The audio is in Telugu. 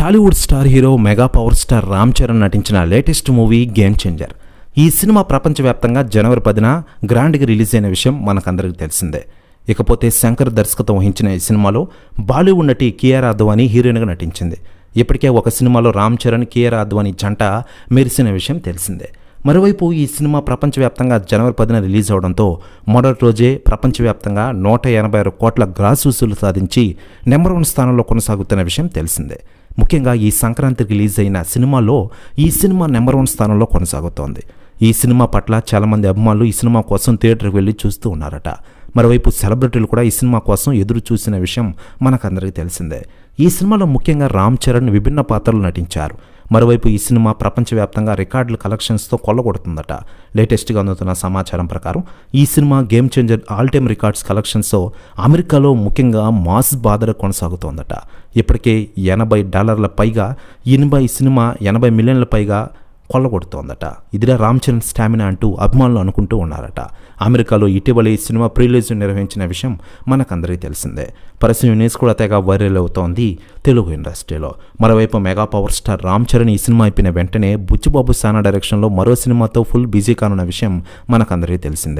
Tollywood star hero mega power star Ram Charan నటించిన లేటెస్ట్ మూవీ గేమ్ చేంజర్ ఈ సినిమా ప్రపంచవ్యాప్తంగా జనవరి పదిన గ్రాండ్గా రిలీజ్ అయిన విషయం మనకందరికీ తెలిసిందే. ఇకపోతే శంకర్ దర్శకత్వం వహించిన ఈ సినిమాలో బాలీవుడ్ నటి కియార్ అద్వానీ హీరోయిన్గా నటించింది. ఇప్పటికే ఒక సినిమాలో రామ్ చరణ్ కియార్ అద్వానీ జంట మెరిసిన విషయం తెలిసిందే. మరోవైపు ఈ సినిమా ప్రపంచవ్యాప్తంగా జనవరి పదిన రిలీజ్ అవడంతో మొదటి రోజే ప్రపంచవ్యాప్తంగా నూట ఎనభై ఆరు కోట్ల గ్రాస్ వసూలు సాధించి నెంబర్ వన్ స్థానంలో కొనసాగుతున్న విషయం తెలిసిందే. ముఖ్యంగా ఈ సంక్రాంతికి రిలీజ్ అయిన సినిమాలో ఈ సినిమా నెంబర్ వన్ స్థానంలో కొనసాగుతోంది. ఈ సినిమా పట్ల చాలామంది అభిమానులు ఈ సినిమా కోసం థియేటర్కి వెళ్ళి చూస్తూ ఉన్నారట. మరోవైపు సెలబ్రిటీలు కూడా ఈ సినిమా కోసం ఎదురు చూసిన విషయం మనకందరికీ తెలిసిందే. ఈ సినిమాలో ముఖ్యంగా రామ్ చరణ్ విభిన్న పాత్రలు నటించారు. మరోవైపు ఈ సినిమా ప్రపంచవ్యాప్తంగా రికార్డుల కలెక్షన్స్తో కొల్లగొడుతుందట. లేటెస్ట్గా అందుతున్న సమాచారం ప్రకారం ఈ cinema game changer all time records కలెక్షన్స్తో అమెరికాలో ముఖ్యంగా మాస్ బాధర కొనసాగుతోందట. ఇప్పటికే ఎనభై డాలర్ల పైగా ఎనభై సినిమా ఎనభై మిలియన్ల పైగా కొల్లగొడుతోందట. ఇదిరా రామ్ చరణ్ స్టామినా అంటూ అభిమానులు అనుకుంటూ ఉన్నారట. అమెరికాలో ఇటీవల ఈ సినిమా ప్రీలీజ్ నిర్వహించిన విషయం మనకందరికీ తెలిసిందే. పరిస్థితి న్యూస్ కూడా తెగ వైరల్ అవుతోంది తెలుగు ఇండస్ట్రీలో. మరోవైపు mega power star Ram Charan ఈ సినిమా అయిపోయిన వెంటనే బుచ్చిబాబు సానా డైరెక్షన్లో మరో సినిమాతో ఫుల్ బిజీ కానున్న విషయం మనకందరికీ తెలిసిందే.